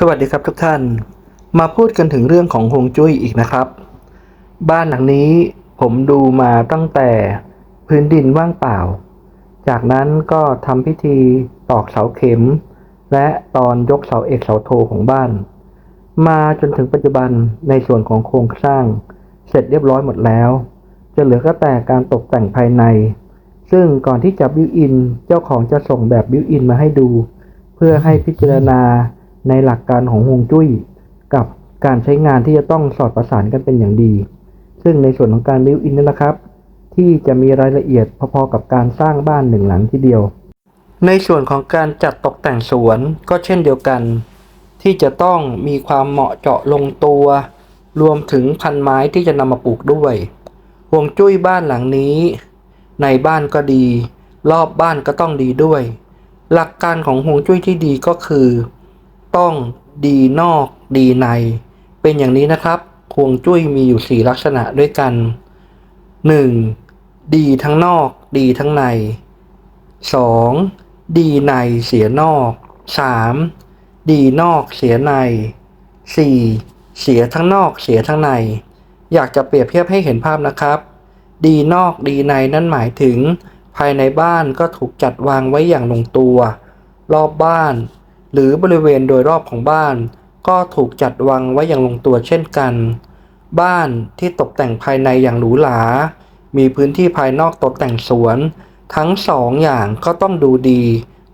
สวัสดีครับทุกท่าน มาพูดกันถึงเรื่องของฮวงจุ้ยอีกนะครับ บ้านหลังนี้ผมดูมาตั้งแต่พื้นดินว่างเปล่า จากนั้นก็ทำพิธีตอกเสาเข็ม และตอนยกเสาเอกเสาโทของบ้าน มาจนถึงปัจจุบันในส่วนของโครงสร้าง เสร็จเรียบร้อยหมดแล้ว จะเหลือก็แต่การตกแต่งภายใน ซึ่งก่อนที่จะบิวอินเจ้าของจะส่งแบบบิวอินมาให้ดู เพื่อให้พิจารณา ในหลักการของฮวงจุ้ย กับการใช้งานที่จะต้องสอดประสานกันเป็นอย่างดี ซึ่งในส่วนของการบิวอินนั่นนะครับ ที่จะมีรายละเอียดพอๆกับการสร้างบ้านหนึ่งหลังทีเดียว ในส่วนของการจัดตกแต่งสวนก็เช่นเดียวกัน ที่จะต้องมีความเหมาะเจาะลงตัว รวมถึงพันไม้ที่จะนำมาปลูกด้วยฮวงจุ้ยบ้านหลังนี้ ในบ้านก็ดี รอบบ้านก็ต้องดีด้วย หลักการของฮวงจุ้ยที่ดีก็คือ ต้องดีนอกดีใน เป็นอย่างนี้นะครับฮวงจุ้ยมีอยู่ 4 ลักษณะด้วยกัน 1. ดีทั้งนอก ดีทั้งใน 2. ดีในเสียนอก 3. ดีนอกเสียใน 4. เสียทั้งนอกเสียทั้งใน อยากจะเปรียบเทียบให้เห็นภาพนะครับ ดีนอกดีในนั่นหมายถึง ภายในบ้านก็ถูกจัดวางไว้อย่างลงตัว รอบบ้าน หรือบริเวณโดยรอบของบ้าน ก็ถูกจัดวางไว้อย่างลงตัวเช่นกัน บ้านที่ตกแต่งภายในอย่างหรูหรา มีพื้นที่ภายนอกตกแต่งสวน ทั้งสองอย่างก็ต้องดูดี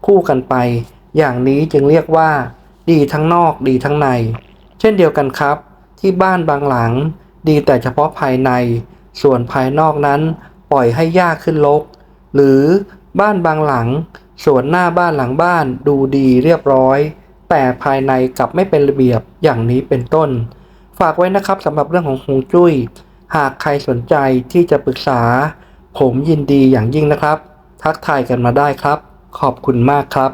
คู่กันไป อย่างนี้จึงเรียกว่า ดีทั้งนอกดีทั้งใน เช่นเดียวกันครับ ที่บ้านบางหลัง ดีแต่เฉพาะภายใน ส่วนภายนอกนั้นปล่อยให้หญ้าขึ้นรกหรือบ้านบางหลัง ส่วนหน้าบ้านหลังบ้านดูดีเรียบร้อย แต่ภายในกลับไม่เป็นระเบียบอย่างนี้เป็นต้น ฝากไว้นะครับสำหรับเรื่องของฮวงจุ้ย หากใครสนใจที่จะปรึกษา ผมยินดีอย่างยิ่งนะครับ ทักทายกันมาได้ครับ ขอบคุณมากครับ